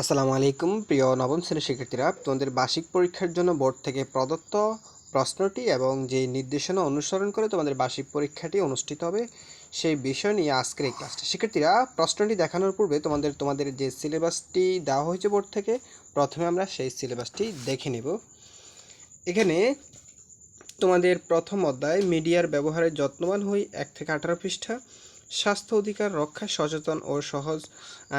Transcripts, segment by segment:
আসসালামু আলাইকুম, প্রিয় নবম শ্রেণির শিক্ষার্থীরা। তোমাদের বার্ষিক পরীক্ষার জন্য বোর্ড থেকে প্রদত্ত প্রশ্নটি এবং যে নির্দেশনা অনুসরণ করে তোমাদের বার্ষিক পরীক্ষাটি অনুষ্ঠিত হবে, সেই বিষয় নিয়ে আজকের এই ক্লাসটি। শিক্ষার্থীরা, প্রশ্নটি দেখানোর পূর্বে তোমাদের তোমাদের যে সিলেবাসটি দেওয়া হয়েছে বোর্ড থেকে, প্রথমে আমরা সেই সিলেবাসটি দেখে নেব। এখানে তোমাদের প্রথম অধ্যায়, মিডিয়ার ব্যবহারে যত্নবান হই, এক থেকে আঠারো পৃষ্ঠা। স্বাস্থ্য অধিকার রক্ষা, সচেতন ও সহজ।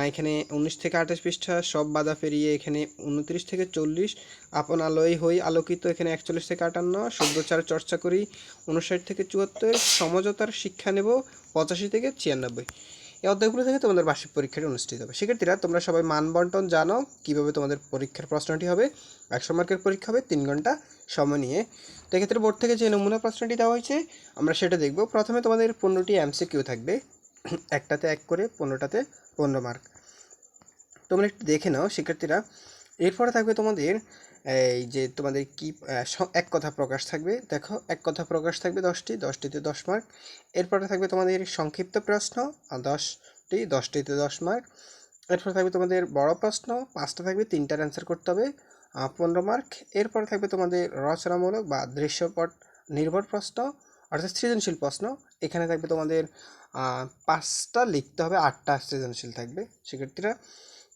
এখানে উনিশ থেকে আঠাশ পৃষ্ঠা, সব বাধা পেরিয়ে এখানে উনত্রিশ থেকে চল্লিশ। আপন আলোয় হই আলোকিত, এখানে একচল্লিশ থেকে আটান্ন। শুদ্ধচার চর্চা করি, উনষাট থেকে চুয়াত্তর। সমঝোতার শিক্ষা নেব, পঁচাশি থেকে ছিয়ানব্বই। এই অধ্যায়গুলো থেকে তোমাদের বার্ষিক পরীক্ষাটি অনুষ্ঠিত হবে। শিক্ষার্থীরা, তোমরা সবাই মান বন্টন জানো কীভাবে তোমাদের পরীক্ষার প্রশ্নটি হবে। একশো মার্কের পরীক্ষা হবে, তিন ঘণ্টা সময় নিয়ে। তো এক্ষেত্রে বোর্ড থেকে যে নমুনা প্রশ্নটি দেওয়া হয়েছে, আমরা সেটা দেখব। প্রথমে তোমাদের পনেরোটি এমসিকিউ থাকবে। একটাতে এক করে, পনেরোটাতে পনেরো মার্ক। তোমরা একটু দেখে নাও, শিক্ষার্থীরা। এরপরে থাকবে তোমাদের, এই যে তোমাদের কি এক কথা প্রকাশ থাকবে। দেখো, এক কথা প্রকাশ থাকবে দশটি, দশটিতে দশ মার্ক এরপরে থাকবে তোমাদের সংক্ষিপ্ত প্রশ্ন দশটি, দশটিতে দশ মার্ক এরপরে থাকবে তোমাদের বড় প্রশ্ন, পাঁচটা থাকবে, তিনটার অ্যান্সার করতে হবে পনেরো মার্ক এরপরে থাকবে তোমাদের রচনামূলক বা দৃশ্যপট নির্ভর প্রশ্ন, অর্থাৎ সৃজনশীল প্রশ্ন। এখানে থাকবে তোমাদের পাঁচটা লিখতে হবে, আটটা সৃজনশীল থাকবে। শিক্ষার্থীরা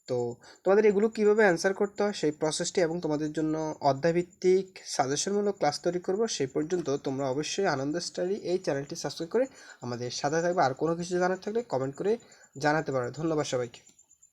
তো তোমাদের এগুলো কীভাবে অ্যান্সার করতে হয়? সেই প্রসেসটি এবং তোমাদের জন্য অধ্যায়ভিত্তিক সাজেশনমূলক ক্লাস তৈরি করব। সেই পর্যন্ত তোমরা অবশ্যই আনন্দ স্টাডি এই চ্যানেলটি সাবস্ক্রাইব করে আমাদের সাথে থাকবে। আর কোনো কিছু জানার থাকলে কমেন্ট করে জানাতে পারো। ধন্যবাদ সবাইকে।